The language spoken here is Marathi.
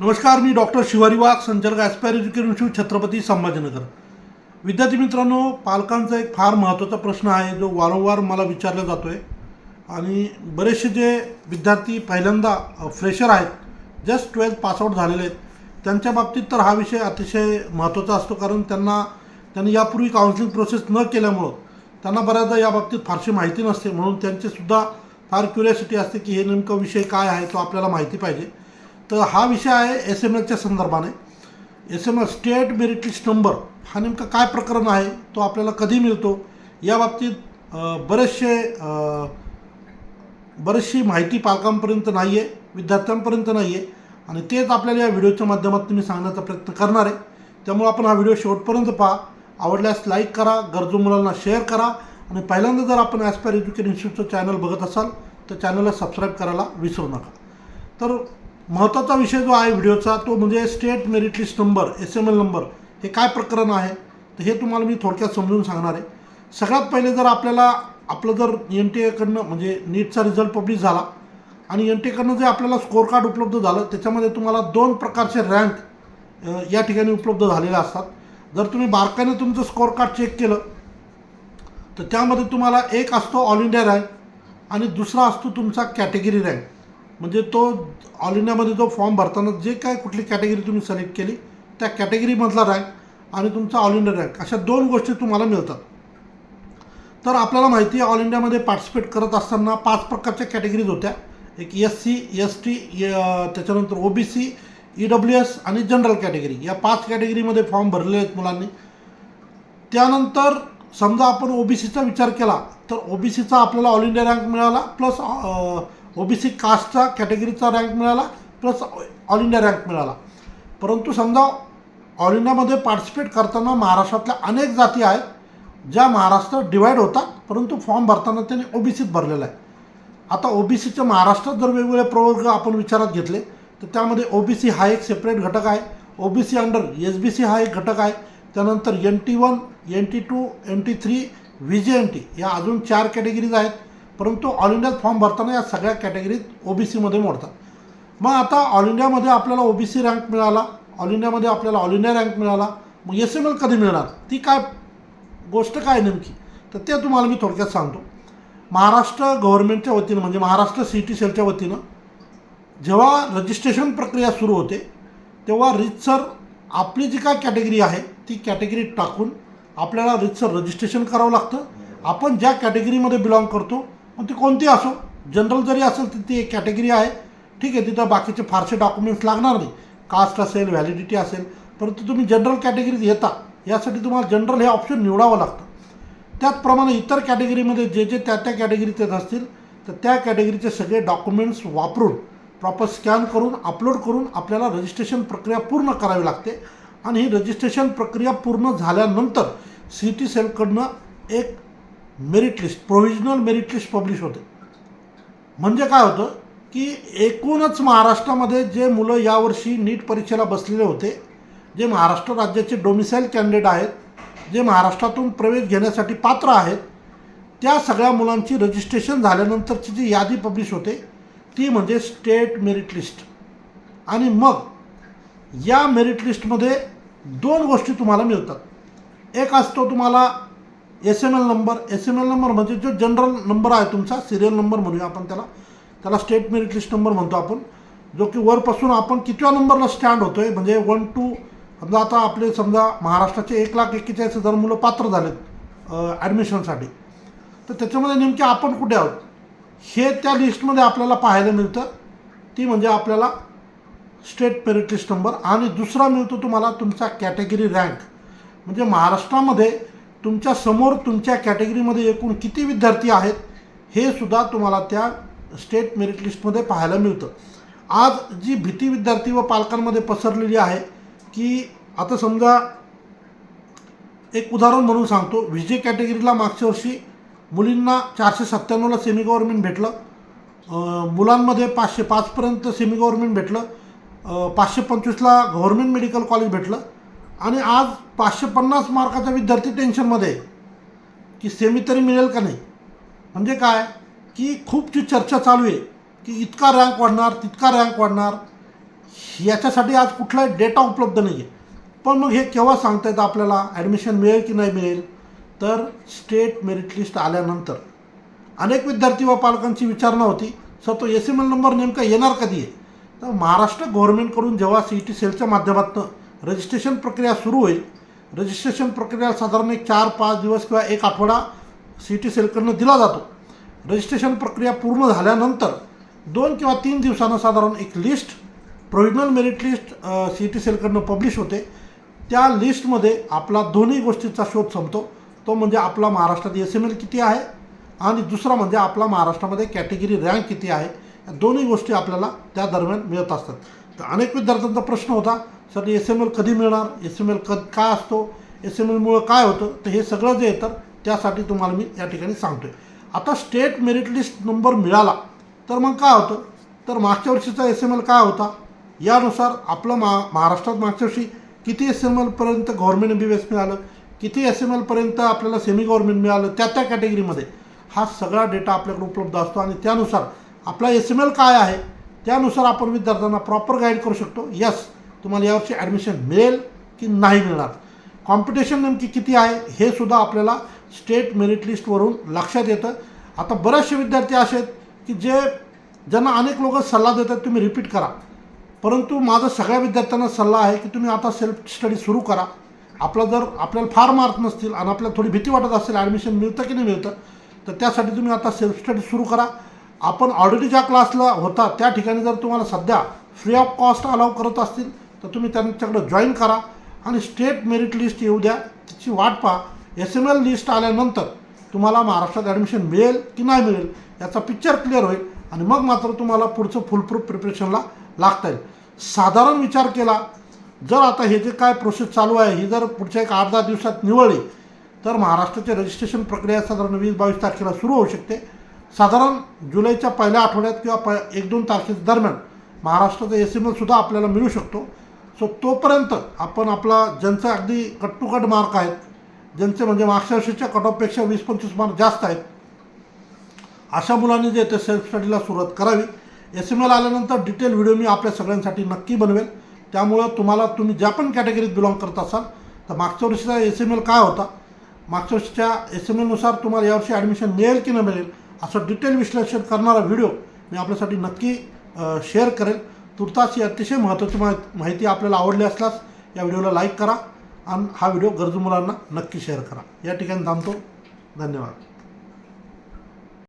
नमस्कार मी डॉक्टर शिवारी वाघ संचालक aspire education institute Chhatrapati Sambhajinagar. विद्यार्थी मित्रांनो पालकांचा एक फार महत्त्वाचा प्रश्न आहे जो वारंवार मला विचारला जातो आहे आणि बरेचसे जे विद्यार्थी पहिल्यांदा फ्रेशर आहेत जस्ट ट्वेल्थ पासआउट झालेले आहेत त्यांच्या बाबतीत तर हा विषय अतिशय महत्त्वाचा असतो कारण त्यांना त्यांनी यापूर्वी काउन्सिलिंग प्रोसेस न केल्यामुळं त्यांना बऱ्याचदा या बाबतीत फारशी माहिती नसते. म्हणून त्यांचीसुद्धा फार क्युरियासिटी असते की हे नेमकं विषय काय आहे तो आपल्याला माहिती पाहिजे. तर हा विषय आहे एस एम एलच्या संदर्भाने. S M L state merit list number हा नेमका काय प्रकरण आहे तो आपल्याला कधी मिळतो? या बाबतीत बरेचसे बरीचशी माहिती पालकांपर्यंत नाही आहे विद्यार्थ्यांपर्यंत नाही आहे आणि तेच आपल्याला या व्हिडिओच्या माध्यमातून मी सांगण्याचा प्रयत्न करणार आहे. त्यामुळे आपण हा व्हिडिओ शेवटपर्यंत पहा. आवडल्यास लाईक करा गरजू मुलांना शेअर करा आणि पहिल्यांदा जर आपण ॲस्पायर एज्युकेशन इन्स्टिट्यूटचं चॅनल बघत असाल तर चॅनलला सबस्क्राईब करायला विसरू नका. तर महत्त्वाचा विषय जो आहे व्हिडिओचा तो म्हणजे state merit list number S M L number हे काय प्रकरण आहे? तर हे तुम्हाला मी थोडक्यात समजून सांगणार आहे. सगळ्यात पहिले जर आपल्याला आपलं जर एन टी एकडनं म्हणजे नीटचा रिझल्ट पब्लिश झाला आणि एन टी एकडनं जे आपल्याला स्कोअर कार्ड उपलब्ध झालं त्याच्यामध्ये तुम्हाला दोन प्रकारचे रँक या ठिकाणी उपलब्ध झालेले असतात. जर तुम्ही बारकाने तुमचं स्कोअर कार्ड चेक केलं तर त्यामध्ये तुम्हाला एक असतो ऑल इंडिया रँक आणि दुसरा असतो तुमचा कॅटेगरी रँक. म्हणजे तो ऑल इंडियामध्ये जो फॉर्म भरताना जे काय कुठली कॅटेगरी तुम्ही सिलेक्ट केली त्या कॅटेगरीमधला रँक आणि तुमचा ऑल इंडिया रँक अशा दोन गोष्टी तुम्हाला मिळतात. तर आपल्याला माहिती आहे ऑल इंडियामध्ये पार्टिसिपेट करत असताना पाच प्रकारच्या कॅटेगरीज होत्या. एक एस सी एस टी त्याच्यानंतर O B C E W S आणि जनरल कॅटेगरी या पाच कॅटेगरीमध्ये फॉर्म भरले आहेत मुलांनी. त्यानंतर समजा आपण ओ बी सीचा विचार केला तर ओ बी सीचा आपल्याला ऑल इंडिया रँक मिळाला प्लस ओ बी सी कास्टचा कॅटेगरीचा रँक मिळाला प्लस ऑल इंडिया रँक मिळाला. परंतु समजा ऑल इंडियामध्ये पार्टिसिपेट करताना महाराष्ट्रातल्या अनेक जाती आहेत ज्या महाराष्ट्रात डिवाईड होतात परंतु फॉर्म भरताना त्यांनी ओ बी सीत भरलेला आहे. आता ओ बी सीच्या महाराष्ट्रात जर वेगवेगळे प्रवर्ग आपण विचारात घेतले तर त्यामध्ये ओ बी सी हा एक सेपरेट घटक आहे. O B C under S B C हा एक घटक आहे. त्यानंतर N T one N T two N T three V J N T या अजून चार कॅटेगरीज आहेत. परंतु ऑल इंडियात फॉर्म भरताना या सगळ्या कॅटेगरीत ओ बी सीमध्ये मोडतात. मग आता ऑल इंडियामध्ये आपल्याला ओ बी सी रँक मिळाला ऑल इंडियामध्ये आपल्याला ऑल इंडिया रँक मिळाला मग एस एम एल कधी मिळणार? ती काय गोष्ट काय नेमकी? तर ते तुम्हाला मी थोडक्यात सांगतो. महाराष्ट्र गव्हर्नमेंटच्या वतीनं म्हणजे महाराष्ट्र सी टी सेलच्या वतीनं जेव्हा रजिस्ट्रेशन प्रक्रिया सुरू होते तेव्हा रितसर आपली जी काय कॅटेगरी आहे ती कॅटेगरी टाकून आपल्याला रितसर रजिस्ट्रेशन करावं लागतं. आपण ज्या कॅटेगरीमध्ये बिलॉंग करतो मग ती कोणती असो जनरल जरी असेल तर ती एक कॅटेगरी आहे. ठीक आहे तिथं बाकीचे फारसे डॉक्युमेंट्स लागणार नाही. कास्ट असेल व्हॅलिडिटी असेल परंतु तुम्ही जनरल कॅटेगरीत येता यासाठी तुम्हाला जनरल हे ऑप्शन निवडावं लागतं. त्याचप्रमाणे इतर कॅटेगरीमध्ये जे जे त्या त्या कॅटेगरीत येत असतील तर त्या कॅटेगरीचे सगळे डॉक्युमेंट्स वापरून प्रॉपर स्कॅन करून अपलोड करून आपल्याला रजिस्ट्रेशन प्रक्रिया पूर्ण करावी लागते. आणि ही रजिस्ट्रेशन प्रक्रिया पूर्ण झाल्यानंतर सी टी सेलकडनं एक merit list provisional merit list publish होते. म्हणजे काय होतं की एकूणच महाराष्ट्रामध्ये जे मुलं यावर्षी नीट परीक्षेला बसलेले होते जे महाराष्ट्र राज्याचे डोमिसाईल कॅन्डिडेट आहेत जे महाराष्ट्रातून प्रवेश घेण्यासाठी पात्र आहेत त्या सगळ्या मुलांची रजिस्ट्रेशन झाल्यानंतरची जी यादी पब्लिश होते ती म्हणजे स्टेट मेरिट लिस्ट आणि मग या मेरिट लिस्टमध्ये दोन गोष्टी तुम्हाला मिळतात. एक असतो तुम्हाला S M L number S M L number म्हणजे जो जनरल नंबर आहे तुमचा सिरियल नंबर म्हणूया आपण त्याला. त्याला स्टेट मेरिट लिस्ट नंबर म्हणतो आपण. जो की वरपासून आपण कितव्या नंबरला स्टँड होतो आहे म्हणजे वन टू समजा आता आपले समजा महाराष्ट्राचे एक लाख एक्केचाळीस हजार मुलं पात्र झालेत ॲडमिशनसाठी तर त्याच्यामध्ये नेमके आपण कुठे आहोत? हे त्या लिस्टमध्ये आपल्याला पाहायला मिळतं. ती म्हणजे आपल्याला स्टेट मेरिट लिस्ट नंबर आणि दुसरा मिळतो तुम्हाला तुमचा कॅटेगरी रँक म्हणजे महाराष्ट्रामध्ये तुमच्यासमोर तुमच्या कॅटेगरीमध्ये एकूण किती विद्यार्थी आहेत हे सुद्धा तुम्हाला त्या स्टेट मेरिट लिस्टमध्ये पाहायला मिळतं. आज जी भीती विद्यार्थी व पालकांमध्ये पसरलेली आहे की आता समजा एक उदाहरण म्हणून सांगतो. विजय कॅटेगरीला मागच्या वर्षी मुलींना चारशे सत्त्याण्णवला सेमी गव्हर्नमेंट भेटलं. मुलांमध्ये पाचशे पाचपर्यंत सेमी गव्हर्नमेंट भेटलं. पाचशे पंचवीसला गव्हर्नमेंट मेडिकल कॉलेज भेटलं. आणि आज पाचशे पन्नास मार्काचा विद्यार्थी टेन्शनमध्ये आहे. की सेमी तरी मिळेल का नाही? म्हणजे काय? की खूपची चर्चा चालू आहे की इतका रँक वाढणार तितका रँक वाढणार. याच्यासाठी आज कुठलाही डेटा उपलब्ध नाही आहे पण मग हे केव्हा सांगता येतं आपल्याला? ॲडमिशन मिळेल की नाही मिळेल? तर स्टेट मेरिट लिस्ट आल्यानंतर. अनेक विद्यार्थी व पालकांची विचारणा होती. सर तो एस एम एल नंबर नेमका येणार कधी आहे? तर महाराष्ट्र गव्हर्नमेंटकडून जेव्हा सी ई टी सेलच्या माध्यमातून रजिस्ट्रेशन प्रक्रिया सुरू होईल. रजिस्ट्रेशन प्रक्रिया साधारण एक चार पाच दिवस किंवा एक आठवडा सी टी सेलकडनं दिला जातो. रजिस्ट्रेशन प्रक्रिया पूर्ण झाल्यानंतर दोन किंवा तीन दिवसानं साधारण एक list provisional merit list C T सेलकडनं publish होते. त्या लिस्टमध्ये आपला दोन्ही गोष्टीचा शोध संपतो. तो म्हणजे आपला महाराष्ट्रात एस एम एल किती आहे आणि दुसरा म्हणजे आपला महाराष्ट्रामध्ये कॅटेगरी रँक किती आहे. या दोन्ही गोष्टी आपल्याला त्या दरम्यान मिळत असतात. तर अनेक विद्यार्थ्यांचा प्रश्न होता सर एस एम एल कधी मिळणार? एस एम एल क काय असतो? एस एम एलमुळं काय होतं? तर हे सगळं जे येतं त्यासाठी तुम्हाला मी या ठिकाणी सांगतो आहे आता स्टेट मेरिट लिस्ट नंबर मिळाला तर मग काय होतं? तर मागच्या वर्षीचा एस एम एल काय होता? यानुसार आपलं मा महाराष्ट्रात मागच्या वर्षी किती S M एलपर्यंत government M B B S मिळालं? किती एस एम एलपर्यंत आपल्याला सेमी गव्हर्मेंट मिळालं? त्या त्या कॅटेगरीमध्ये हा सगळा डेटा आपल्याकडे उपलब्ध असतो आणि त्यानुसार आपला एस एम एल काय आहे? त्यानुसार आपण विद्यार्थ्यांना प्रॉपर गाईड करू शकतो. यस तुम्हाला यावर्षी ॲडमिशन मिळेल की नाही मिळणार. कॉम्पिटिशन नेमकी किती आहे हे सुद्धा आपल्याला स्टेट मेरिट लिस्टवरून लक्षात येतं. आता बरेचसे विद्यार्थी असे आहेत की जे ज्यांना अनेक लोक सल्ला देतात तुम्ही रिपीट करा. परंतु माझा सगळ्या विद्यार्थ्यांना सल्ला आहे की तुम्ही आता सेल्फ स्टडी सुरू करा. आपला जर आपल्याला फार मार्क नसतील आणि आपल्याला थोडी भीती वाटत असेल ॲडमिशन मिळतं की नाही मिळतं तर त्यासाठी तुम्ही आता सेल्फ स्टडी सुरू करा. आपण ऑलरेडी ज्या क्लासला होता त्या ठिकाणी जर तुम्हाला सध्या फ्री ऑफ कॉस्ट अलाव करत असतील तर तुम्ही त्यांच्याकडे जॉईन करा आणि स्टेट मेरिट लिस्ट येऊ द्या. त्याची वाट पहा. एस एम एल लिस्ट आल्यानंतर तुम्हाला महाराष्ट्रात ॲडमिशन मिळेल की नाही मिळेल याचा पिक्चर क्लिअर होईल आणि मग मात्र तुम्हाला पुढचं फुलप्रूफ प्रिपरेशनला लागता येईल. साधारण विचार केला जर आता हे जे काय प्रोसेस चालू आहे ही जर पुढच्या एक आठ दहा दिवसात निवळली तर महाराष्ट्राची रजिस्ट्रेशन प्रक्रिया साधारण वीस बावीस तारखेला सुरू होऊ शकते. साधारण जुलैच्या पहिल्या आठवड्यात किंवा प एक दोन तारखेच्या दरम्यान महाराष्ट्राचा एस एम एलसुद्धा आपल्याला मिळू शकतो. सो तोपर्यंत आपण आपला ज्यांचं अगदी कट टू कट मार्क आहेत ज्यांचे म्हणजे मागच्या वर्षीच्या कट ऑफपेक्षा वीस पंचवीस मार्क जास्त आहेत अशा मुलांनी जे ते सेल्फ स्टडीला सुरुवात करावी. एस एम एल आल्यानंतर डिटेल व्हिडिओ मी आपल्या सगळ्यांसाठी नक्की बनवेल. त्यामुळं तुम्हाला तुम्ही ज्या पण कॅटेगरीत बिलॉंग करत असाल तर मागच्या वर्षीचा एस एम एल काय होता? मागच्या वर्षीच्या एस एम एलनुसार तुम्हाला यावर्षी ॲडमिशन मिळेल की न मिळेल? असं डिटेल विश्लेषण करणारा व्हिडिओ मी आपल्यासाठी नक्की शेअर करेल. तुर्तास ही अतिशय महत्त्वाची माहिती आपल्याला आवडली असल्यास या व्हिडिओला लाईक करा आणि हा व्हिडिओ गरजू मुलांना नक्की शेअर करा. या ठिकाणी थांबतो. धन्यवाद.